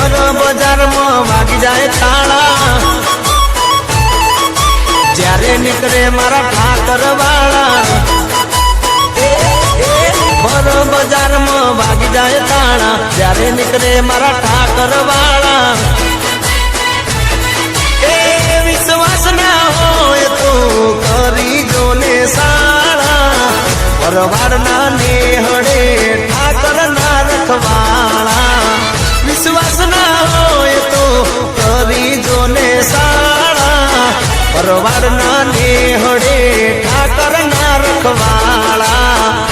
ભર બજારમાં વાગી જાય તાળા. જ્યારે નીકળે મારા ઠાકર વાળા ભર બજારમાં વાગી જાય તાળા. જ્યારે નીકળે મારા ઠાકર વાળા એ વિશ્વાસ ના હોય તો કરી જો ને સાળા. પરવારના નેહડે ઠાકર ના રખવાળા પરવારના નેહડે ઠાકર ના રખવાળા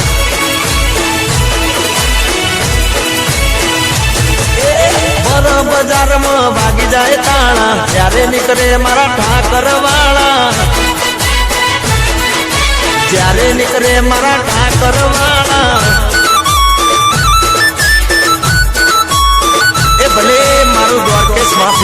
બર બજારમાં ભાગી જાય તાણા ત્યારે નીકળે મારા ઠાકર વાળા જ્યારે નીકળે મારા ઠાકર વાળા એ ભલે મારું દ્વારકેશમાં